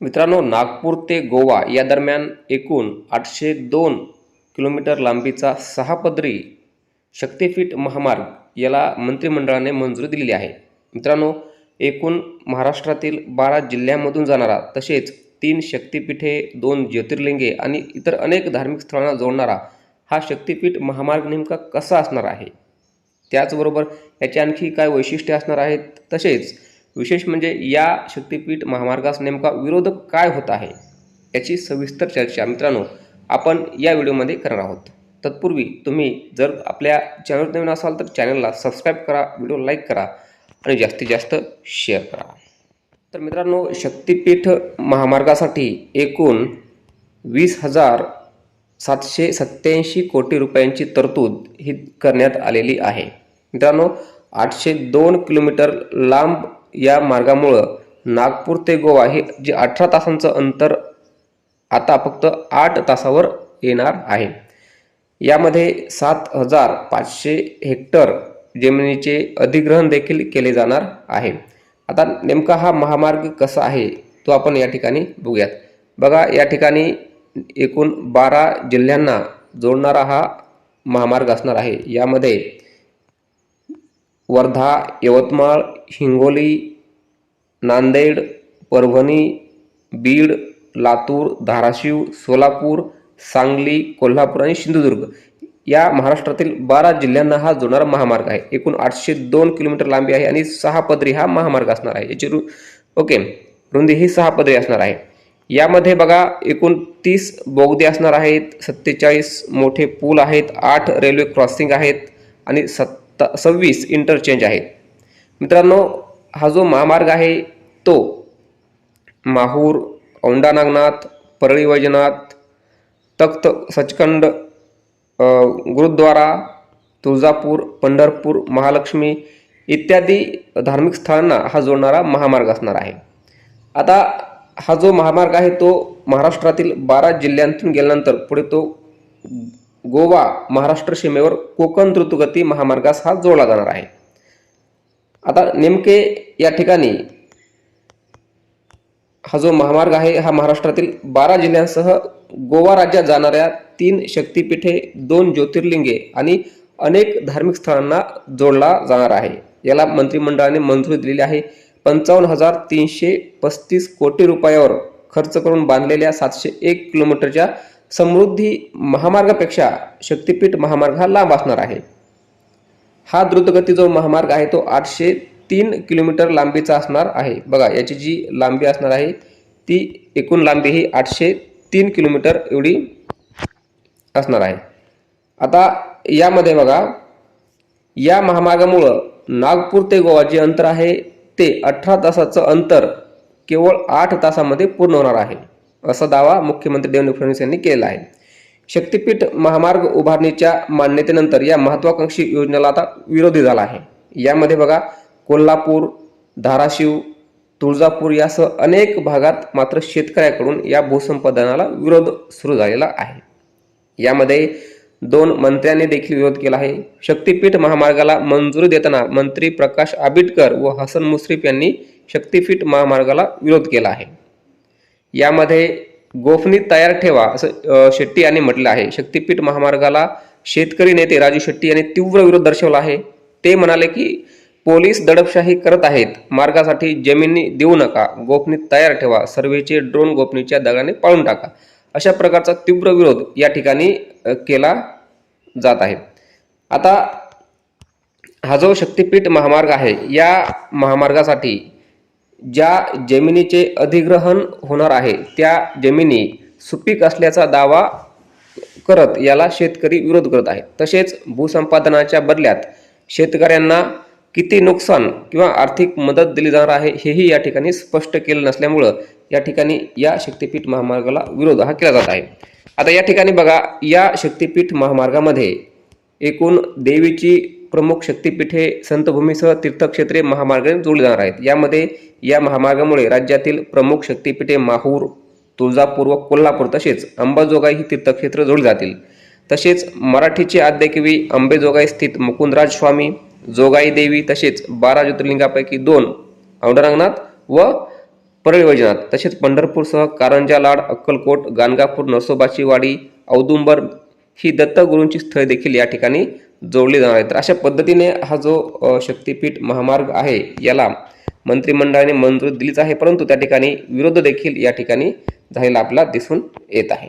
मित्रांनो नागपूर ते गोवा या दरम्यान एकूण आठशे दोन किलोमीटर लांबीचा सहा पदरी शक्तिपीठ महामार्ग याला मंत्रिमंडळाने मंजुरी दिलेली आहे. मित्रांनो एकूण महाराष्ट्रातील बारा जिल्ह्यांमधून जाणारा तसेच तीन शक्तिपीठे दोन ज्योतिर्लिंगे आणि इतर अनेक धार्मिक स्थळांना जोडणारा हा शक्तिपीठ महामार्ग नेमका कसा असणार आहे? त्याचबरोबर याची आणखी काय वैशिष्ट्ये असणार आहेत? तसेच विशेष म्हणजे या शक्तिपीठ महामार्गास नेमका विरोध काय होत आहे याची सविस्तर चर्चा मित्रांनो आपण या व्हिडिओमध्ये करणार आहोत. तत्पूर्वी तुम्ही जर आपल्या चॅनल नवीन असाल तर चॅनलला सबस्क्राईब करा व्हिडिओ लाईक करा आणि जास्तीत जास्त शेअर करा. तर मित्रांनो शक्तिपीठ महामार्गासाठी एकूण वीस हजार सातशे सत्याऐंशी कोटी रुपयांची तरतूद ही करण्यात आलेली आहे. मित्रांनो आठशे दोन किलोमीटर लांब या मार्गामुळं नागपूर ते गोवा हे जे अठरा तासांचं अंतर आता फक्त आठ तासावर येणार आहे. यामध्ये सात हजार पाचशे हेक्टर जमिनीचे अधिग्रहण देखील केले जाणार आहे. आता नेमका हा महामार्ग कसा आहे तो आपण या ठिकाणी बघूयात. बघा या ठिकाणी एकूण बारा जिल्ह्यांना जोडणारा हा महामार्ग असणार आहे. यामध्ये वर्धा यवतमाळ हिंगोली नांदेड परभणी बीड लातूर धाराशिव सोलापूर सांगली कोल्हापूर आणि सिंधुदुर्ग. या महाराष्ट्रातील बारा जिल्ह्यांना हा जोडणारा महामार्ग आहे. एकूण आठशे दोन किलोमीटर लांबी आहे आणि सहा पदरी हा महामार्ग असणार आहे. याची रु ओके रुंदी ही सहा पदरी असणार आहे. यामध्ये बघा एकूण तीस बोगदे असणार आहेत सत्तेचाळीस मोठे पूल आहेत आठ रेल्वे क्रॉसिंग आहेत आणि त सव्वीस इंटरचेंज आहेत मित्रांनो हा जो महामार्ग आहे तो माहूर औंढा नागनाथ परळी वैजनाथ तख्त सचखंड गुरुद्वारा तुळजापूर पंढरपूर महालक्ष्मी इत्यादी धार्मिक स्थळांना हा जोडणारा महामार्ग असणार आहे. आता हा जो महामार्ग आहे तो महाराष्ट्रातील बारा जिल्ह्यांतून गेल्यानंतर पुढे तो गोवा महाराष्ट्र सीमेवर कोकण द्रुतगती महामार्गास हा जोडला जाणार आहे. आता नेमके या ठिकाणी हा जो महामार्ग आहे हा महाराष्ट्रातील बारा जिल्ह्यांसह गोवा राज्यात जाणाऱ्या तीन शक्तिपीठे दोन ज्योतिर्लिंगे आणि अनेक धार्मिक स्थळांना जोडला जाणार आहे. याला मंत्रिमंडळाने मंजुरी दिलेली आहे. पंचावन्न हजार तीनशे पस्तीस कोटी रुपयावर खर्च करून बांधलेल्या सातशे एक किलोमीटरच्या समृद्धी महामार्गापेक्षा शक्तिपीठ महामार्ग हा लांब असणार आहे. हा द्रुतगती जो महामार्ग आहे तो आठशे तीन किलोमीटर लांबीचा असणार आहे. बघा याची जी लांबी असणार आहे ती एकूण लांबी ही आठशे तीन किलोमीटर एवढी असणार आहे. आता यामध्ये बघा या महामार्गामुळं नागपूर ते गोवा जे अंतर आहे ते अठरा तासाचं अंतर केवळ आठ तासामध्ये पूर्ण होणार आहे. असा दावा मुख्यमंत्री देवेंद्र फडणवीस यांनी केला आहे. शक्तिपीठ महामार्ग उभारणीच्या मान्यतेनंतर या महत्वाकांक्षी योजनेला आता विरोधी झाला आहे. यामध्ये बघा कोल्हापूर धाराशिव तुळजापूर यासह अनेक भागात मात्र शेतकऱ्याकडून या भूसंपादनाला विरोध सुरू झालेला आहे. यामध्ये दोन मंत्र्यांनी देखील विरोध केला आहे. शक्तिपीठ महामार्गाला मंजुरी देताना मंत्री प्रकाश आबिटकर व हसन मुश्रीफ यांनी शक्तिपीठ महामार्गाला विरोध केला आहे. यामध्ये गोफणी तयार ठेवा असं शेट्टी यांनी म्हटलं आहे. शक्तिपीठ महामार्गाला शेतकरी नेते राजू शेट्टी यांनी तीव्र विरोध दर्शवला आहे. ते म्हणाले की पोलीस दडपशाही करत आहेत. मार्गासाठी जमिनी देऊ नका. गोपनी तयार ठेवा. सर्वेचे ड्रोन गोपनीच्या दगडाने पाळून टाका. अशा प्रकारचा तीव्र विरोध या ठिकाणी केला जात आहे. आता हा जो शक्तिपीठ महामार्ग आहे या महामार्गासाठी ज्या जमिनीचे अधिग्रहण होणार आहे त्या जमिनी सुपीक असल्याचा दावा करत याला शेतकरी विरोध करत आहेत तसेच भूसंपादनाच्या बदल्यात शेतकऱ्यांना किती नुकसान किंवा आर्थिक मदत दिली जाणार आहे हेही या ठिकाणी स्पष्ट केलं नसल्यामुळं या ठिकाणी या शक्तिपीठ महामार्गाला विरोध हा केला जात आहे. आता या ठिकाणी बघा या शक्तीपीठ महामार्गामध्ये एकूण देवीची प्रमुख शक्तीपीठे संतभूमीसह तीर्थक्षेत्रे महामार्गाने जोडली जाणार आहेत. यामध्ये या महामार्गामुळे राज्यातील प्रमुख शक्तीपीठे माहूर तुळजापूर व कोल्हापूर तसेच अंबाजोगाई ही तीर्थक्षेत्र जोडली जातील. तसेच मराठीचे आद्यकवी अंबेजोगाई स्थित मुकुंदराज स्वामी जोगाई देवी तसेच बारा ज्योतिर्लिंगापैकी दोन औंढरनाथ व परळी वैजनाथ तसेच पंढरपूरसह कारंजा लाड अक्कलकोट गाणगापूर नसोबाची वाडी औदुंबर ही दत्तगुरूंची स्थळे देखील या ठिकाणी जोडले जाणार आहेत. तर अशा पद्धतीने हा जो शक्तीपीठ शक्तिपीठ महामार्ग आहे याला मंत्रिमंडळाने मंजुरी दिलीच आहे. परंतु त्या ठिकाणी विरोध देखील या ठिकाणी झालेला आपला दिसून येत आहे.